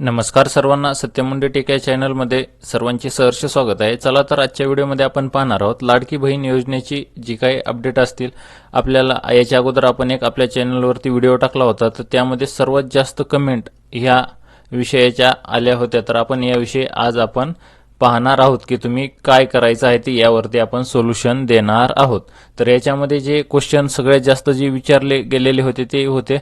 नमस्कार सर्वांना सत्यमुंडे टेक या चॅनलमध्ये सर्वांचे सहर्ष स्वागत आहे. चला तर आजच्या व्हिडिओमध्ये आपण पाहणार आहोत लाडकी बहीण योजनेची जी काही अपडेट असतील आपल्याला याच्या अगोदर आपण एक आपल्या चॅनलवरती व्हिडिओ टाकला होता तर त्यामध्ये सर्वात जास्त कमेंट ह्या विषयाच्या आल्या होत्या. तर आपण याविषयी आज आपण पाहणार आहोत की तुम्ही काय करायचं आहे ते यावरती आपण सोल्युशन देणार आहोत. तर याच्यामध्ये जे क्वेश्चन सगळ्यात जास्त जे विचारले गेलेले होते ते होते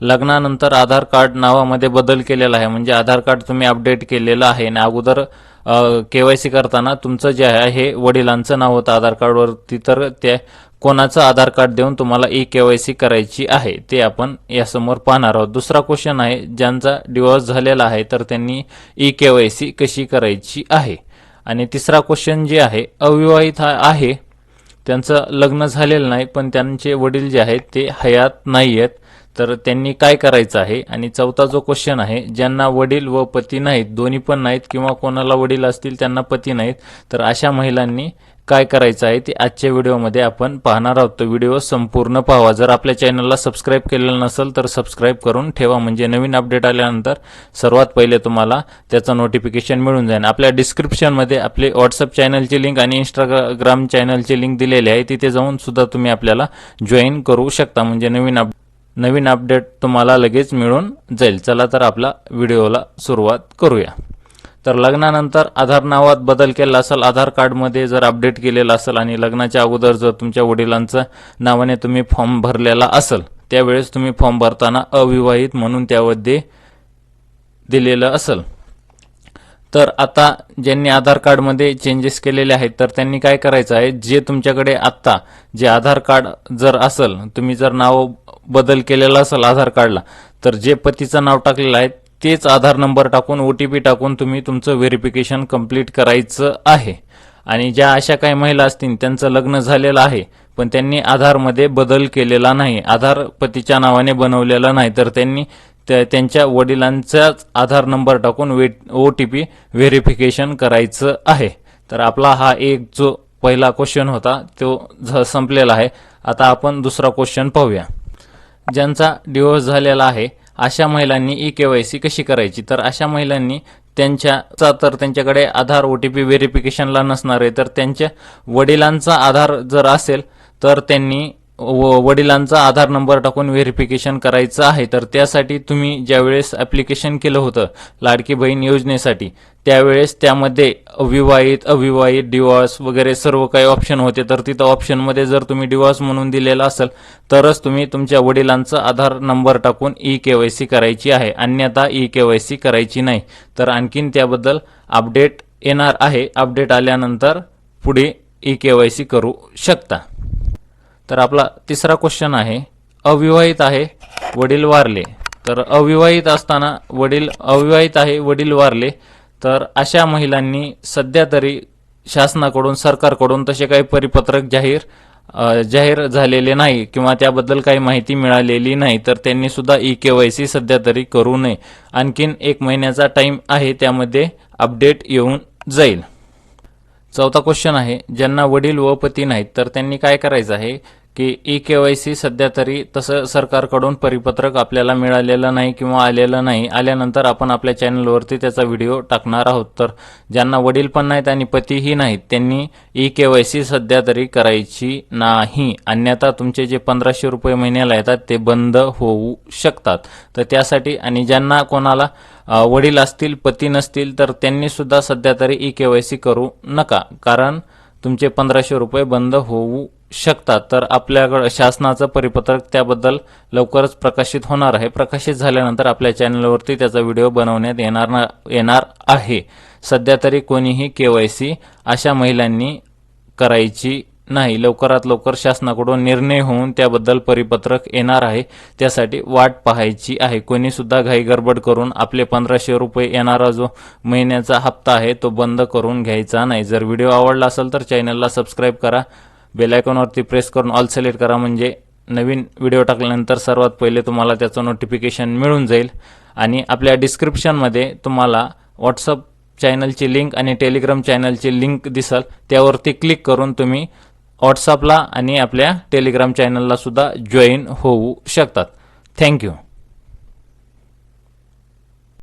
लग्नानंतर आधार कार्ड नावामध्ये बदल केलेला आहे. म्हणजे आधार कार्ड तुम्ही अपडेट केलेलं आहे आणि अगोदर केवायसी करताना तुमचं जे आहे हे वडिलांचं नाव होतं आधार कार्डवरती. तर त्या कोणाचं आधार कार्ड देऊन तुम्हाला ई केवायसी करायची आहे ते आपण यासमोर पाहणार आहोत. दुसरा क्वेश्चन आहे ज्यांचा डिवॉर्स झालेला आहे तर त्यांनी ई केवायसी कशी करायची आहे? आणि तिसरा क्वेश्चन जे आहे अविवाहित हा- आहे त्यांचं लग्न झालेलं नाही पण त्यांचे वडील जे आहेत ते हयात नाही आहेत तर त्यांनी काय करायचं आहे? आणि चौथा जो क्वेश्चन आहे ज्यांना वडील व पती नाहीत दोन्ही पण नाहीत किंवा कोणाला वडील असतील त्यांना पती नाहीत तर अशा महिलांनी काय करायचं आहे ते आजच्या व्हिडिओमध्ये आपण पाहणार आहोत. तो व्हिडिओ संपूर्ण पाहावा जर आपल्या चॅनलला सबस्क्राईब केलेलं नसेल तर सबस्क्राईब करून ठेवा. म्हणजे नवीन अपडेट आल्यानंतर सर्वात पहिले तुम्हाला त्याचं नोटिफिकेशन मिळून जाईल. आपल्या डिस्क्रिप्शनमध्ये आपले व्हॉट्सअप चॅनलची लिंक आणि इंस्टाग्राम चॅनलची लिंक दिलेली आहे. तिथे जाऊन सुद्धा तुम्ही आपल्याला जॉईन करू शकता. म्हणजे नवीन अप नवीन अपडेट तुम्हाला लगेच मिळून जाईल. चला तर आपला व्हिडिओला सुरुवात करूया. तर लग्नानंतर आधार नावात बदल केला असेल आधार कार्डमध्ये जर अपडेट केलेला असेल आणि लग्नाच्या अगोदर जर तुमच्या वडिलांचं नावाने तुम्ही फॉर्म भरलेला असेल त्यावेळेस तुम्ही फॉर्म भरताना अविवाहित म्हणून त्यामध्ये दिलेलं असेल. तर आता ज्यांनी आधार कार्डमध्ये चेंजेस केलेले आहेत तर त्यांनी काय करायचं आहे? जे तुमच्याकडे आत्ता जे आधार कार्ड जर असेल तुम्ही जर नाव बदल केलेला असेल आधार कार्डला तर जे पतीचं नाव टाकलेलं आहे तेच आधार नंबर टाकून ओ टी पी टाकून तुम्ही तुमचं व्हेरिफिकेशन कंप्लीट करायचं आहे. आणि ज्या अशा काही महिला असतील त्यांचं लग्न झालेलं आहे पण त्यांनी आधारमध्ये बदल केलेला नाही आधार पतीच्या नावाने बनवलेला नाही तर त्यांनी त्या- त्यांच्या वडिलांचाच आधार नंबर टाकून वे ओ टी पी व्हेरिफिकेशन करायचं आहे. तर आपला हा एक जो पहिला क्वेश्चन होता तो झ- संपलेला आहे. आता आपण दुसरा क्वेश्चन पाहूया. ज्यांचा डिवोर्स झालेला आहे अशा महिलांनी ई के वाय सी कशी करायची? तर अशा महिलांनी त्यांच्या तर त्यांच्याकडे आधार ओ टी पी व्हेरिफिकेशनला नसणार आहे. तर त्यांच्या वडिलांचा आधार जर असेल तर त्यांनी वडिलांचा आधार नंबर टाकून व्हेरिफिकेशन करायचं आहे तर त्यासाठी तुम्ही ज्यावेळेस ॲप्लिकेशन केलं होतं लाडकी बहीण योजनेसाठी त्यावेळेस त्यामध्ये अविवाहित अविवाहित डिवॉर्स वगैरे सर्व काही ऑप्शन होते. तर तिथं ऑप्शनमध्ये जर तुम्ही डिवॉर्स म्हणून दिलेला असेल तरच तुम्ही तुमच्या वडिलांचा आधार नंबर टाकून ई के वाय सी करायची आहे. अन्यथा ई के वाय सी करायची नाही. तर आणखीन त्याबद्दल अपडेट येणार आहे. अपडेट आल्यानंतर पुढे ई के वाय सी करू शकता. तर आपला तिसरा क्वेश्चन आहे अविवाहित आहे वडील वारले. तर अविवाहित असताना वडील अविवाहित आहे वडील वारले. तर अशा महिलांनी सध्या तरी शासनाकडून सरकारकडून तसे काही परिपत्रक जाहीर जाहीर झालेले नाही किंवा त्याबद्दल काही माहिती मिळालेली नाही तर त्यांनी सुद्धा ई के वाय सी सध्या तरी करू नये. आणखीन एक महिन्याचा टाइम आहे त्यामध्ये अपडेट येऊन जाईल. चौथा क्वेश्चन आहे ज्यांना वडील व पती नाहीत तर त्यांनी काय करायचं आहे? की ई के वाय सी सध्या तरी तसं सरकारकडून परिपत्रक आपल्याला मिळालेलं नाही किंवा आलेलं नाही आल्यानंतर आपण आपल्या चॅनलवरती त्याचा व्हिडिओ टाकणार आहोत. तर ज्यांना वडील पण नाहीत आणि पतीही नाहीत त्यांनी ई के वाय सी सध्या तरी करायची नाही. अन्यथा तुमचे जे पंधराशे रुपये महिन्याला येतात ते बंद होऊ शकतात. तर त्यासाठी आणि ज्यांना कोणाला वडील असतील पती नसतील तर त्यांनी सुद्धा सध्या तरी ई के वाय सी करू नका. कारण तुमचे पंधराशे रुपये बंद होऊ शकतात. तर आपल्याकडं शासनाचं परिपत्रक त्याबद्दल लवकरच प्रकाशित होणार आहे. प्रकाशित झाल्यानंतर आपल्या चॅनलवरती त्याचा व्हिडिओ बनवण्यात येणार ना येणार आहे. सध्या तरी कोणीही के वाय सी अशा महिलांनी करायची नाही. लवकरात लवकर शासनाकडून निर्णय होऊन त्याबद्दल परिपत्रक येणार आहे. त्यासाठी वाट पाहायची आहे. कोणीसुद्धा घाई गडबड करून आपले पंधराशे रुपये येणारा जो महिन्याचा हप्ता आहे तो बंद करून घ्यायचा नाही. जर व्हिडिओ आवडला असेल तर चॅनलला सबस्क्राईब करा. बेल आयकॉनवरती प्रेस करून ऑल सिलेक्ट करा म्हणजे नवीन व्हिडिओ टाकल्यानंतर सर्वात पहिले तुम्हाला त्याचं नोटिफिकेशन मिळून जाईल. आणि आपल्या डिस्क्रिप्शनमध्ये तुम्हाला व्हॉट्सअप चॅनलची लिंक आणि टेलिग्राम चॅनलची लिंक दिसल. त्यावरती क्लिक करून तुम्ही व्हॉट्सअपला आणि आपल्या टेलिग्राम चॅनललासुद्धा जॉईन होऊ शकतात. थँक्यू